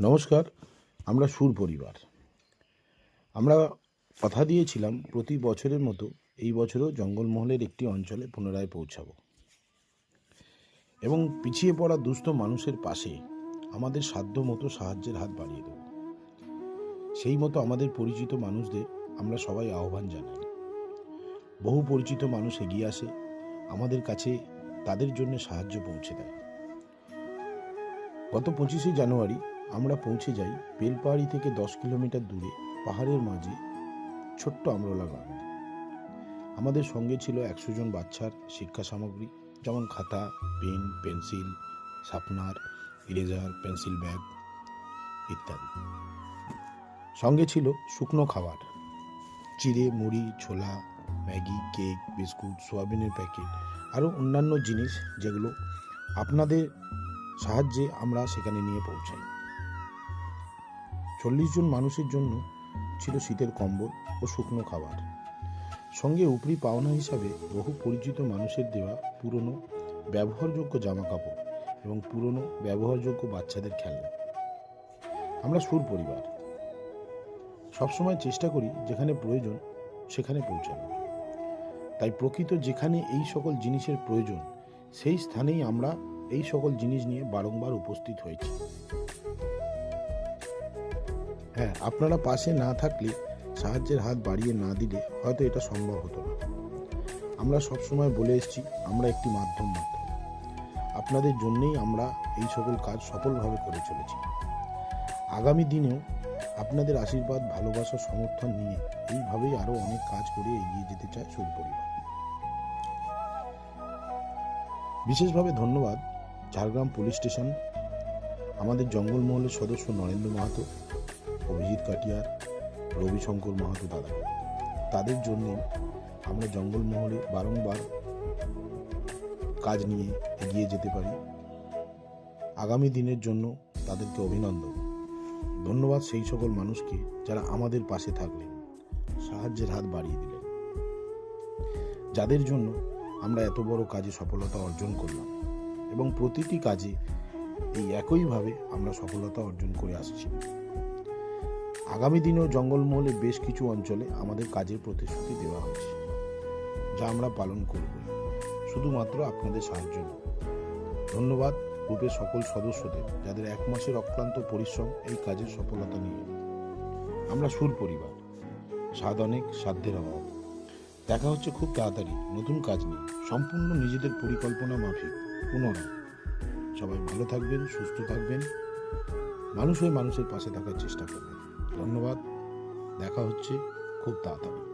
নমস্কার, আমরা সুর পরিবার। আমরা কথা দিয়েছিলাম প্রতি বছরের মতো এই বছরও জঙ্গলমহলের একটি অঞ্চলে পুনরায় পৌঁছাবো। এবং পিছিয়ে পড়া দুস্থ মানুষের পাশে আমাদের সাধ্য মতো সাহায্যের হাত বাড়িয়ে দেব। সেই মতো আমাদের পরিচিত মানুষদের আমরা সবাই আহ্বান জানাই। বহু পরিচিত মানুষ এগিয়ে আসে, আমাদের কাছে তাদের জন্য সাহায্য পৌঁছে দেয়। গত পঁচিশে জানুয়ারি আমরা পৌঁছে যাই বেলপাহাড়ি থেকে দশ কিলোমিটার দূরে, পাহাড়ের মাঝে, ছোট্ট আমরোলা গ্রামে। আমাদের সঙ্গে ছিল একশো জন বাচ্চার শিক্ষা সামগ্রী, যেমন খাতা, pen, pencil sharpener eraser, pencil bag ইত্যাদি। সঙ্গে ছিল শুকনো খাবার, চিড়ে, মুড়ি, ছোলা, ম্যাগি, কেক, বিস্কুট, সোয়াবিনের প্যাকেট, আরও অন্যান্য জিনিস যেগুলো আপনাদের সাহায্যে আমরা সেখানে নিয়ে পৌঁছাই। চল্লিশ জন মানুষের জন্য ছিল শীতের কম্বল ও শুকনো খাবার। সঙ্গে উপরি পাওনা হিসাবে বহু পরিচিত মানুষের দেওয়া পুরনো ব্যবহারযোগ্য জামা কাপড় এবং পুরনো ব্যবহারযোগ্য বাচ্চাদের খেলনা। আমরা সুর পরিবার। সবসময় চেষ্টা করি যেখানে প্রয়োজন সেখানে পৌঁছানোর তাই প্রকৃত যেখানে এই সকল জিনিসের প্রয়োজন, সেই স্থানেই আমরা এই সকল জিনিস নিয়ে বারংবার উপস্থিত হয়েছি। হ্যাঁ আপনারা পাশে না থাকলে সাহায্যের হাত বাড়িয়ে না দিলে হয়তো এটা সম্ভব হতো না। আমরা সবসময় বলে এসেছি, আমরা একটি মাধ্যম মাত্র। আপনাদের জন্যেই আমরা এই সকল কাজ সফলভাবে করে চলেছি। আগামী দিনেও আপনাদের আশীর্বাদ, ভালোবাসা, সমর্থন নিয়ে এইভাবেই আরও অনেক কাজ করে এগিয়ে যেতে চায় সুর পরিবার। বিশেষভাবে ধন্যবাদ ঝাড়গ্রাম পুলিশ স্টেশন, আমাদের জঙ্গলমহলের সদস্য নরেন্দ্র মাহাতো অভিজিৎ কাটিয়ার, রবিশঙ্কর মাহাতো দাদা। তাদের জন্যে আমরা জঙ্গলমহলে বারংবার কাজ নিয়ে এগিয়ে যেতে পারি। আগামী দিনের জন্য তাদেরকে অভিনন্দন। ধন্যবাদ সেই সকল মানুষকে যারা আমাদের পাশে থাকলেন, সাহায্যের হাত বাড়িয়ে দিলেন। যাদের জন্য আমরা এত বড় কাজে সফলতা অর্জন করলাম এবং প্রতিটি কাজে এই একইভাবে আমরা সফলতা অর্জন করে আসছি। আগামী দিনেও জঙ্গলমহলে বেশ কিছু অঞ্চলে আমাদের কাজের প্রতিশ্রুতি দেওয়া হয়েছে, যা আমরা পালন করব। শুধুমাত্র আপনাদের সাহায্য নিয়ে। ধন্যবাদ গ্রুপের সকল সদস্যদের যাদের এক মাসের অক্লান্ত পরিশ্রম এই কাজের সফলতা নিয়ে। আমরা সুর পরিবার, স্বাদ অনেক, সাধ্যের অভাব। দেখা হচ্ছে খুব তাড়াতাড়ি, নতুন কাজ নিয়ে। সম্পূর্ণ নিজেদের পরিকল্পনা মাফিক, পুনরায়। সবাই ভালো থাকবেন, সুস্থ থাকবেন। মানুষ হয়ে মানুষের পাশে থাকার চেষ্টা করবেন। ধন্যবাদ। দেখা হচ্ছে খুব তাড়াতাড়ি।